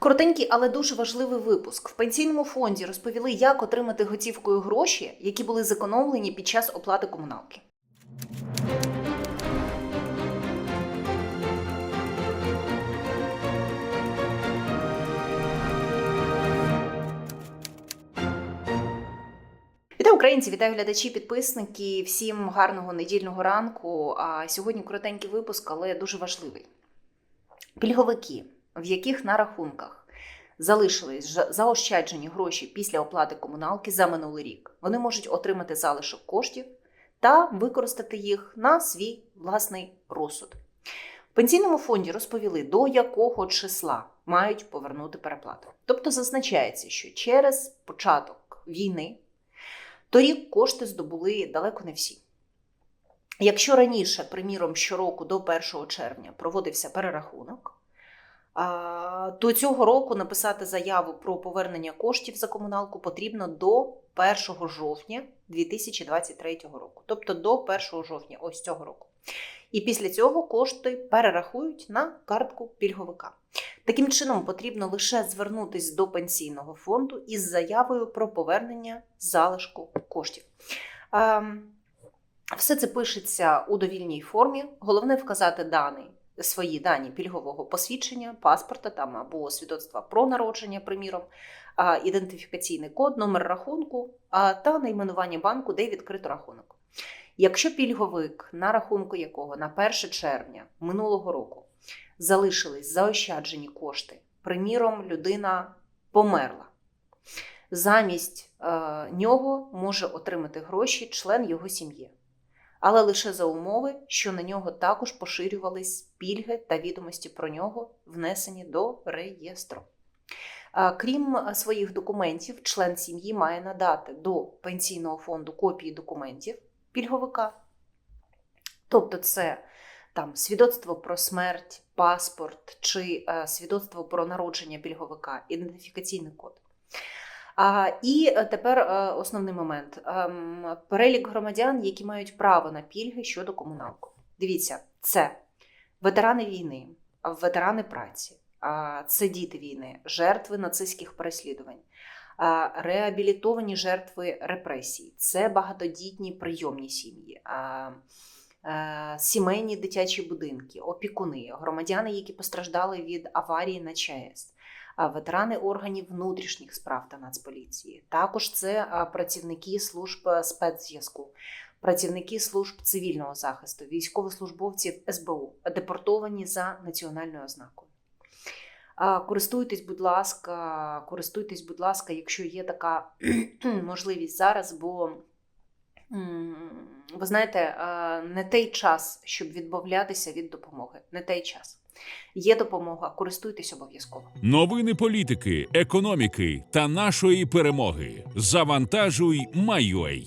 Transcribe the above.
Коротенький, але дуже важливий випуск. В пенсійному фонді розповіли, як отримати готівкою гроші, які були зекономлені під час оплати комуналки. Вітаю українці, вітаю глядачі, підписники. Всім гарного недільного ранку. А сьогодні коротенький випуск, але дуже важливий. Пільговики, в яких на рахунках залишились заощаджені гроші після оплати комуналки за минулий рік, вони можуть отримати залишок коштів та використати їх на свій власний розсуд. В пенсійному фонді розповіли, до якого числа мають повернути переплату. Тобто зазначається, що через початок війни торік кошти здобули далеко не всі. Якщо раніше, приміром, щороку до 1 червня проводився перерахунок, то цього року написати заяву про повернення коштів за комуналку потрібно до 1 жовтня 2023 року, тобто до 1 жовтня ось цього року. І після цього кошти перерахують на картку пільговика. Таким чином, потрібно лише звернутися до пенсійного фонду із заявою про повернення залишку коштів. Ем, Все це пишеться у довільній формі. Головне вказати дані, свої дані пільгового посвідчення, паспорта там або свідоцтва про народження, приміром, ідентифікаційний код, номер рахунку та найменування банку, де відкрито рахунок. Якщо пільговик, на рахунку якого на 1 червня минулого року залишились заощаджені кошти, приміром, людина померла. Замість е, нього може отримати гроші член його сім'ї, але лише за умови, що на нього також поширювались пільги та відомості про нього, внесені до реєстру. Крім своїх документів, член сім'ї має надати до пенсійного фонду копії документів пільговика. Тобто, це там свідоцтво про смерть, паспорт чи е, свідоцтво про народження пільговика, ідентифікаційний код. І е, тепер е, основний момент: Ем, перелік громадян, які мають право на пільги щодо комуналку. Дивіться, це ветерани війни, ветерани праці, це діти війни, жертви нацистських переслідувань. Реабілітовані жертви репресій, це багатодітні прийомні сім'ї, е, сімейні дитячі будинки, опікуни, громадяни, які постраждали від аварії на ЧАЕС, ветерани органів внутрішніх справ та Нацполіції. Також це працівники служб е, спецзв'язку, працівники служб цивільного захисту, військовослужбовців СБУ, депортовані за національною ознакою. Користуйтесь, будь ласка, користуйтесь, будь ласка, якщо є така можливість зараз, бо ви знаєте, не той час, щоб відмовлятися від допомоги. Не той час. Є допомога, користуйтесь обов'язково. Новини політики, економіки та нашої перемоги. Завантажуй Майой.